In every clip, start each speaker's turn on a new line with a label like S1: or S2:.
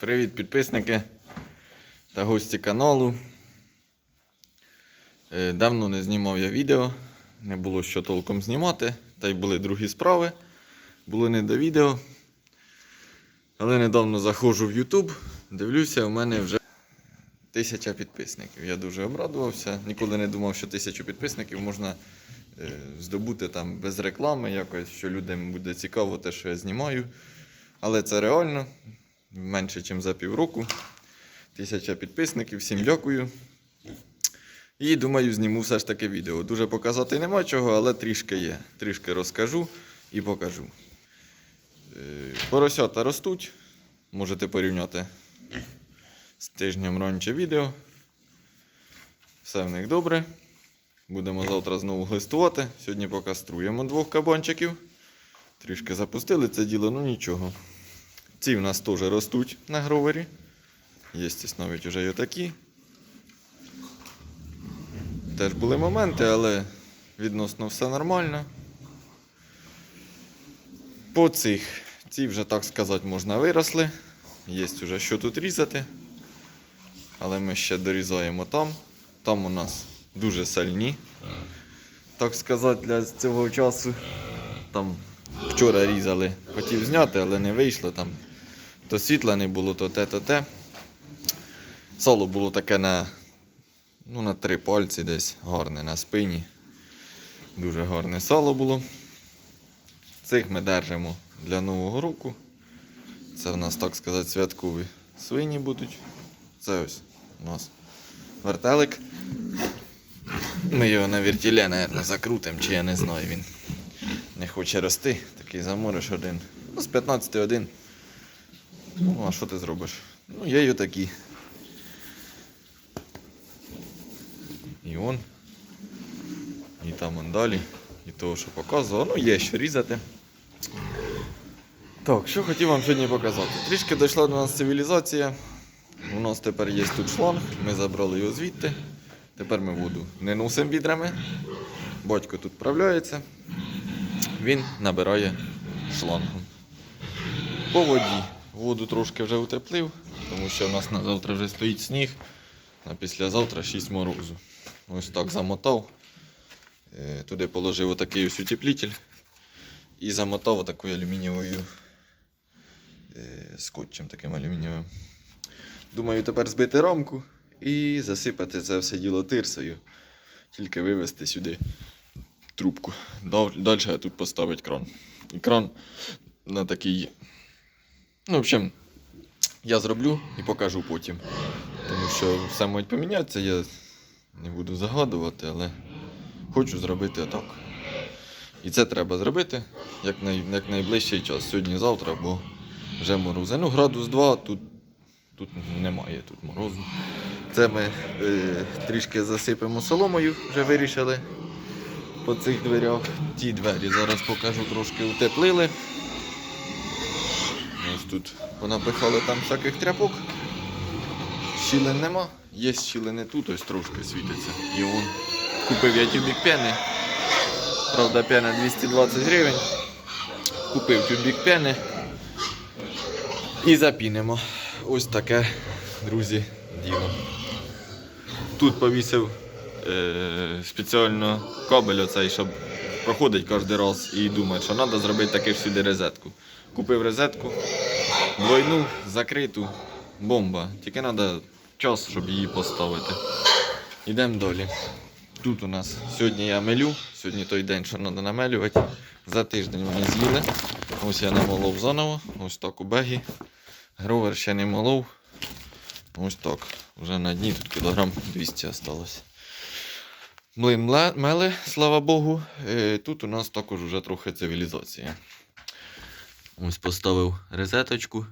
S1: Привіт, підписники та гості каналу. Е, Давно не знімав я відео, не було що толком знімати, та й були другі справи, були не до відео. Але недавно заходжу в YouTube, дивлюся, у мене вже тисяча підписників. Я дуже обрадувався. Ніколи не думав, що тисячу підписників можна е, здобути там без реклами, якось, що людям буде цікаво те, що я знімаю. Але це реально менше, ніж за півроку. Тисяча підписників, всім дякую. І думаю, зніму все ж таки відео. Дуже показати нема чого, але трішки є. Трішки розкажу і покажу. Е, Поросята ростуть. Можете порівняти з тижнем раніше відео. Все в них добре. Будемо завтра знову глистувати. Сьогодні покаструємо двох кабанчиків. Трішки запустили це діло, ну нічого. Ці в нас теж ростуть на гровері. Є навіть вже й отакі. Теж були моменти, але відносно все нормально. По цих, ці вже, так сказати, можна виросли. Є вже що тут різати. Але ми ще дорізаємо там. Там у нас дуже сильні. Так сказати, для цього часу. Там вчора різали, хотів зняти, але не вийшло там. То світла не було, то те, то те. Сало було таке на, ну, на три пальці десь, гарне на спині. Дуже гарне сало було. Цих ми держимо для Нового року. Це в нас, так сказати, святкові свині будуть. Це ось у нас вертелик. Ми його на вертіле, мабуть, закрутимо, чи я не знаю він. Не хоче рости, такий замориш один. Ну, з 15 один. Ну, а що ти зробиш? Ну, є й отакі. І он. І там он далі. І того, що показував. Ну, є що різати. Так, що хотів вам сьогодні показати. Трішки дійшла до нас цивілізація. У нас тепер є тут шланг, ми забрали його звідти. Тепер ми воду не носимо відрами. Батько тут вправляється. Він набирає шлангом. По воді. Воду трошки вже утеплив, тому що в нас на завтра вже стоїть сніг, а післязавтра 6 морозу. Ось так замотав. Е, Туди положив отакий ось утеплитель і замотав отакою алюмінієвою е, скотчем таким алюмінієвим. Думаю, тепер збити рамку і засипати це все діло тирсою. Тільки вивезти сюди трубку. Далі я тут поставить кран. І кран на такий. Ну, в общем, я зроблю і покажу потім. Тому що все може помінятися, я не буду загадувати, але хочу зробити так. І це треба зробити як, най, як найближчий час. Сьогодні-завтра, бо вже морози. Ну, градус 2, тут, тут немає тут морозу. Це ми е, трішки засипемо соломою, вже вирішили по цих дверях. Ті двері зараз покажу трошки утеплили. Тут понапихали там всяких тряпок. Щілин нема. Є щілини тут, ось трошки світиться. І вон. Купив я тюбік пени. Правда, пена 220 гривень. Купив тюбік пени. І запінимо. Ось таке, друзі, діло. Тут повісив е, спеціально кабель оцей, щоб проходить кожен раз і думає, що треба зробити таки ж розетку. Купив розетку, двойну, закриту, бомба. Тільки треба час, щоб її поставити. Йдемо далі. Тут у нас сьогодні я мелю, сьогодні той день, що треба намелювати. За тиждень вони з'їли. Ось я намолов заново, ось так у бегі. Гровер ще не молов. Ось так. Вже на дні тут кілограм 200 осталось. Млин мели, слава Богу. Е, Тут у нас також вже трохи цивілізація. Ось поставив резеточку.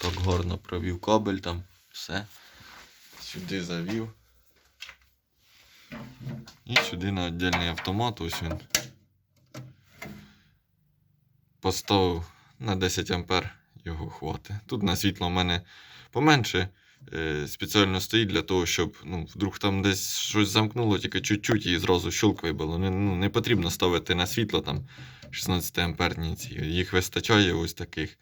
S1: Так гарно провів кабель там. Все. Сюди завів. І сюди на віддільний автомат, ось він. Поставив на 10 ампер його хватить. Тут на світло в мене поменше. Е, спеціально стоїть для того, щоб ну, вдруг там десь щось замкнуло, тільки чуть-чуть і зразу щелк вибило. Не, ну, не потрібно ставити на світло там 16 амперні ці. Їх вистачає ось таких.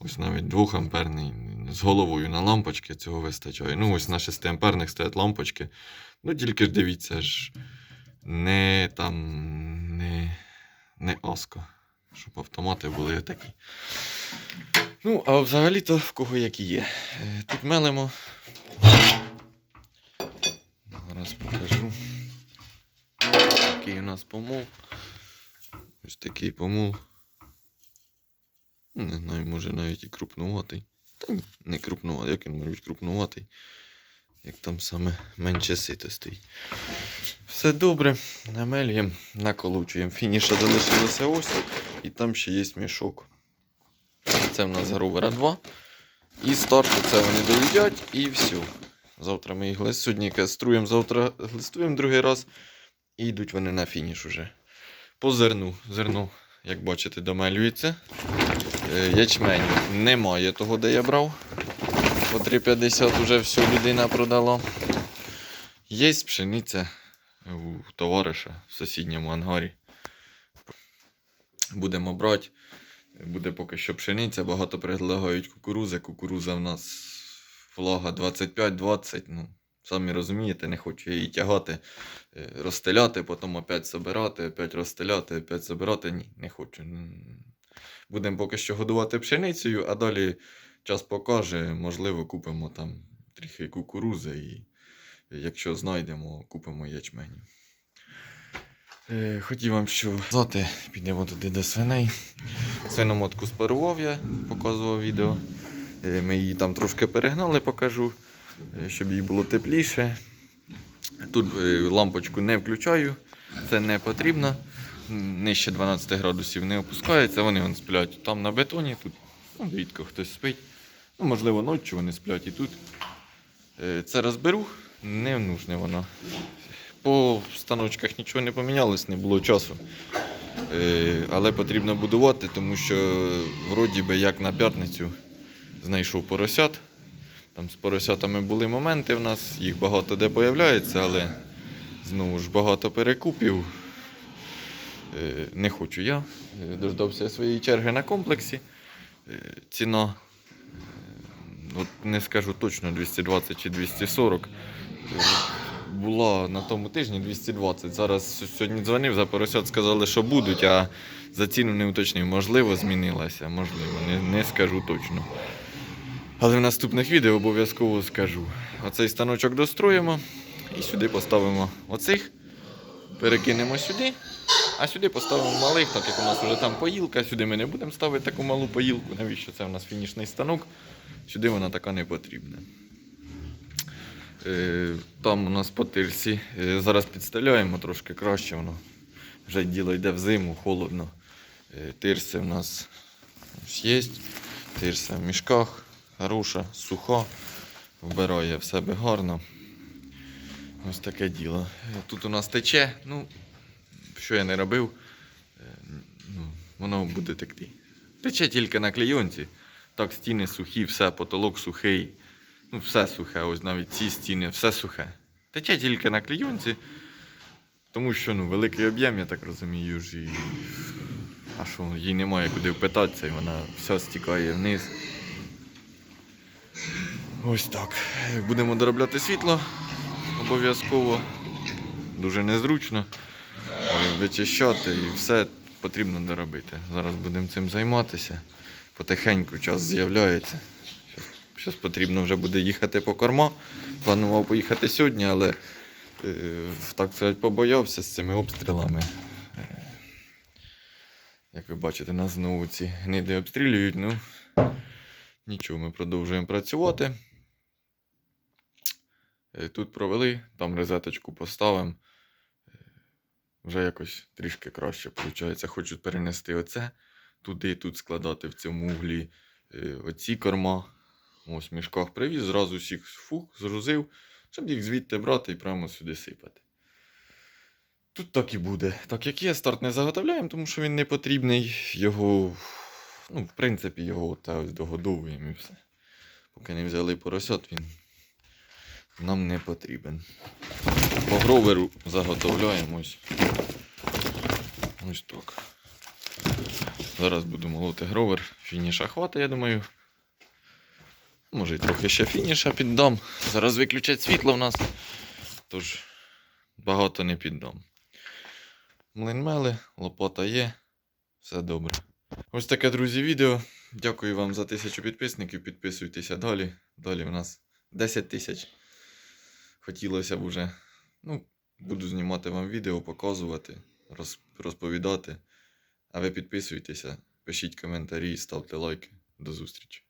S1: Ось навіть 2 амперний з головою на лампочки цього вистачає. Ну, ось на 6 амперних стоять лампочки. Ну, тільки ж дивіться ж, не там, не, не аско, щоб автомати були такі. Ну, а взагалі-то в кого які є. Е, Тут мелимо. Зараз покажу. Такий у нас помол. Ось такий помол. Не знаю, може навіть і крупнуватий. Та ні, не крупнуватий, як він може бути крупнуватий. Як там саме менше ситостей. Все добре, намелюємо, наколочуємо. Фініша залишилося ось, і там ще є мішок. Це в нас Гровера 2. І старту це вони доїдять і все. Завтра ми їх глис- сьогодні каструємо, завтра глистуємо другий раз. І йдуть вони на фініш уже. По зерну. Зерно, як бачите, домелюється. Е, Ячменю немає того, де я брав. По 3,50 вже все людина продала. Є пшениця у товариша в сусідньому ангарі. Будемо брати. Буде поки що пшениця, багато предлагають кукурузи. Кукуруза в нас влага 25-20. Ну, самі розумієте, не хочу її тягати, е, розстеляти, потім опять собирати, опять розстеляти, опять собирати. Ні, не хочу. Будемо поки що годувати пшеницею, а далі час покаже, можливо, купимо там трохи кукурузи і якщо знайдемо, купимо ячменю. Е, Хотів вам що сказати, підемо туди до свиней. Свиномотку спарував я, показував відео. Е, Ми її там трошки перегнали, покажу, е, щоб їй було тепліше. Тут е, лампочку не включаю, це не потрібно. Нижче 12 градусів не опускається, вони вон сплять там на бетоні, тут ну, рідко хтось спить. Ну, можливо, ночі вони сплять і тут. Це розберу, не нужне воно. По станочках нічого не помінялось, не було часу. Е, Але потрібно будувати, тому що вроді би як на п'ятницю знайшов поросят. Там з поросятами були моменти в нас, їх багато де появляється, але знову ж багато перекупів. Е, Не хочу я. Е, Дождався своєї черги на комплексі. Ціна, от не скажу точно 220 чи 240. Була на тому тижні 220. Зараз сьогодні дзвонив за поросят, сказали, що будуть, а за ціну не уточнив. Можливо, змінилася, можливо, не, не скажу точно. Але в наступних відео обов'язково скажу. Оцей станочок достроїмо і сюди поставимо оцих, перекинемо сюди, а сюди поставимо малих, так як у нас вже там поїлка, сюди ми не будемо ставити таку малу поїлку. Навіщо це у нас фінішний станок? Сюди вона така не потрібна. Е, Там у нас по тирсі. Е, Зараз підставляємо трошки краще воно. Вже діло йде в зиму, холодно. Е, Тирси у нас є. Тирса в мішках, хороша, суха, вбирає в себе гарно. Ось таке діло. Тут у нас тече, ну, що я не робив, ну, воно буде текти. Тече тільки на клейонці. Так, стіни сухі, все, потолок сухий. Ну, все сухе, ось навіть ці стіни, все сухе. Тече тільки на клейонці, тому що ну, великий об'єм, я так розумію, ж і. А що, їй немає куди впитатися, і вона все стікає вниз. Ось так. Будемо доробляти світло обов'язково. Дуже незручно. Вичищати і все потрібно доробити. Зараз будемо цим займатися. Потихеньку час з'являється. Зараз потрібно вже буде їхати по корма. Планував поїхати сьогодні, але е, так сказати, побоявся з цими обстрілами. Е, Як ви бачите, нас знову ці гниди обстрілюють. Ну, нічого, ми продовжуємо працювати. Е, Тут провели, там розеточку поставимо. Вже якось трішки краще виходить. Хочу перенести оце туди, тут складати в цьому углі оці корма. Ось в мішках привіз, зразу всіх фух, згрузив, щоб їх звідти брати і прямо сюди сипати. Тут так і буде. Так як є, старт не заготовляємо, тому що він не потрібний. Його, ну, в принципі, його та ось догодовуємо і все. Поки не взяли поросят, він нам не потрібен. По гроверу заготовляємо ось. Ось так. Зараз буду молоти гровер. Фініша хватить, я думаю. Може і трохи ще фініша піддам. Зараз виключать світло в нас. Тож багато не піддам. Млин мели, лопата є. Все добре. Ось таке, друзі, відео. Дякую вам за тисячу підписників. Підписуйтеся далі. Далі в нас 10 тисяч. Хотілося б уже. Ну, буду знімати вам відео, показувати, роз, розповідати. А ви підписуйтеся, пишіть коментарі, ставте лайки. До зустрічі.